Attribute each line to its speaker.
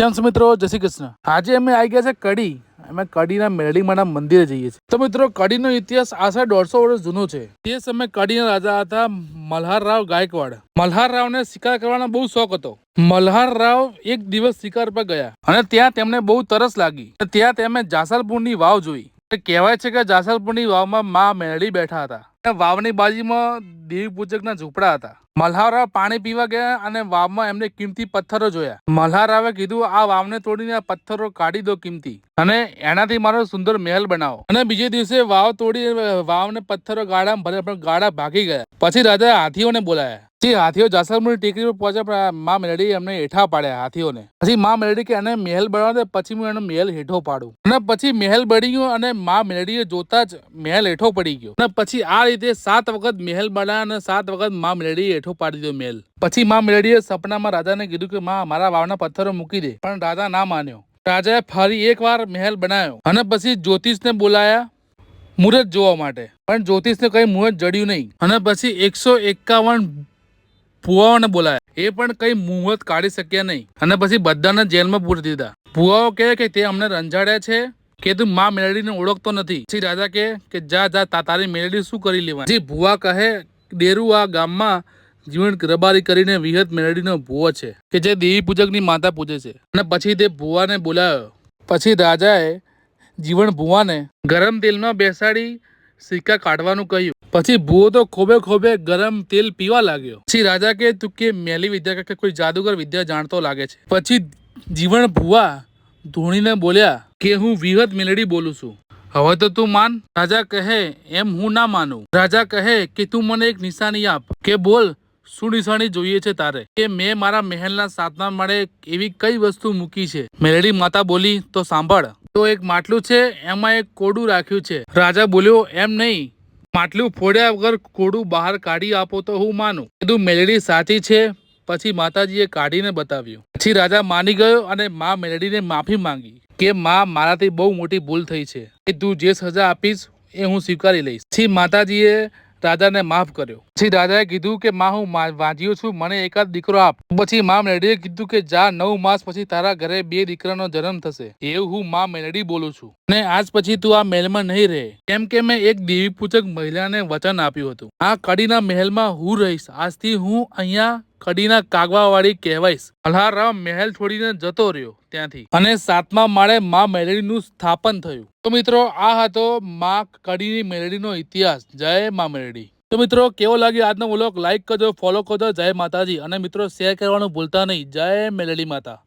Speaker 1: શ્યામ મિત્રો, જય શ્રી કૃષ્ણ. આજે અમે આવી ગયા છે કડી. અમે કડીના મેરડીમાના મંદિરે જઈએ છીએ. તો મિત્રો, કડીનો ઇતિહાસ આશરે દોઢસો વર્ષ જૂનો છે. તે સમયે કડીના રાજા હતા મલ્હારરાવ ગાયકવાડ. મલ્હારરાવને શિકાર કરવાનો બહુ શોખ હતો. મલ્હારરાવ એક દિવસ શિકાર પર ગયા અને ત્યાં તેમને બહુ તરસ લાગી. ત્યાં તેમણે જાસલપુરની વાવ જોઈ. કહેવાય છે કે જાસલપુરની વાવમાં મા મેળી બેઠા હતા. વાવની બાજુમાં દેવી પૂજકના ઝૂંપડા હતા. મલ્હારરાવ પાણી પીવા ગયા અને વાવમાં એમને કિંમતી પથ્થરો જોયા. મલ્હારાવે કીધું, આ વાવને તોડીને આ પથ્થરો કાઢી દો કિંમતી. અને એનાથી મારો સુંદર મહેલ બનાવો. અને બીજે દિવસે વાવ તોડી, વાવને પથ્થરો ગાળા ભરે પણ ગાળા ભાગી ગયા. પછી રાજા હાથીઓને બોલાયા જે, હાથીઓ જાસલમુની ટેકરી પર પહોંચ્યા પણ મા મેલડી એમને હેઠા પાડ્યા હાથીઓને. પછી મા મેલડી કે એને મહેલ બનાવે પછી હું એનો મહેલ હેઠો પાડું. અને પછી મહેલ બની ગયો અને મા મેલડીએ જોતા જ મહેલ હેઠો પડી ગયો. અને પછી આ રીતે સાત વખત મહેલ બનાવ્યા અને સાત વખત મા મેલડીએ હેઠો પાડી દીધો મહેલ પછી મા મેલડીએ સપનામાં રાજાને કીધું કે, મા, મારા વાવના પથ્થરો મૂકી દે. પણ રાજા ના માન્યો. રાજાએ ફરી એકવાર મહેલ બનાવ્યો અને પછી જ્યોતિષને બોલાયા મુહૂર્ત જોવા માટે. પણ જ્યોતિષને કઈ મુહૂર્ત જડ્યું નહીં. અને પછી એકસો એકાવન ભુવાઓને બોલાયા. એ પણ કઈ મુહૂર્ત કાઢી શક્યા નહીં. અને પછી બધાને જેલમાં પૂરી દીધા. ભુવાઓ કે તે અમને રંજાડ્યા છે કે તું મા મેલડીને ઓળખતો નથી. પછી રાજા કહે કે જા જા તારી મેલડી શું કરી લેવા જે ભુવા કહે ડેરુ આ ગામમાં જીવન રબારી કરીને વિહત મેલડીનો ભુવો છે, કે જે દેવી પૂજકની માતા પૂજે છે. અને પછી તે ભુવાને બોલાવ્યો પછી રાજાએ જીવન ભુવાને ગરમ તેલમાં બેસાડી સિક્કા કાઢવાનું કહ્યું. પછી ભૂવો તો ખોબે ખોબે ગરમ તેલ પીવા લાગ્યો. પછી રાજા કે તું કે મેલી વિદ્યા કે કોઈ જાદુગર વિદ્યા જાણતો લાગે છે. પછી જીવન ભુવા ધોણીને બોલ્યા, કે હું વિહત મેલડી બોલું છું. હવે તો તું માન. રાજા કહે, એમ હું ના માનું. રાજા કહે, કે તું મને એક નિશાની આપ. કે બોલ, શું નિશાની જોઈએ છે તારે? કે મેં મારા મહેલના સાતમા માળે એવી કઈ વસ્તુ મૂકી છે? મેલડી માતા બોલી, તો સાંભળ. તો એક માટલું છે, એમાં એક કોડું રાખ્યું છે. રાજા બોલ્યો, એમ નહીં. માટલું ફોડ્યા વગર કોડું બહાર કાઢી આપો તો હું માનું. કીધું, મેલડી સાચી છે. પછી માતાજીએ કાઢીને બતાવ્યું. પછી રાજા માની ગયો અને મા મેલડીને માફી માંગી કે, મા, મારાથી બહુ મોટી ભૂલ થઈ છે. તું જે સજા આપીશ, એ હું સ્વીકારી લઈશ. પછી માતાજીએ રાજાને માફ કર્યો. પછી રાજાએ કીધું કે, માં, હું વાંચ્યો છું. મને એકાદ દીકરો આપ. પછી મા મેલડીએ કીધું કે, જા, નવ માસ પછી તારા ઘરે બે દીકરાનો જન્મ થશે. એવું હું મા મેલડી બોલું છું. અને આજ પછી તું આ મહેલમાં નહીં રહે. કેમ કે મેં એક દેવી પૂજક મહિલાને વચન આપ્યું હતું. આ કડીના મહેલમાં હું રહીશ. આજથી હું અહીંયા કડીના કાગવાવાળી કહેવાઈશ. અલ્હારામ મહેલ છોડીને જતો રહ્યો ત્યાંથી. અને સાતમા માળે મા મેલડીનું સ્થાપન થયું. તો મિત્રો, આ હતો મા કડીની મેલડીનો ઇતિહાસ. જય મા મેલડી. તો મિત્રો, કેવો લાગ્યો આજનો વ્લોગ? લાઈક કરજો ફોલો કરજો. જય માતાજી. અને મિત્રો શેર કરવાનું ભૂલતા નહીં. જય મેલડી માતા.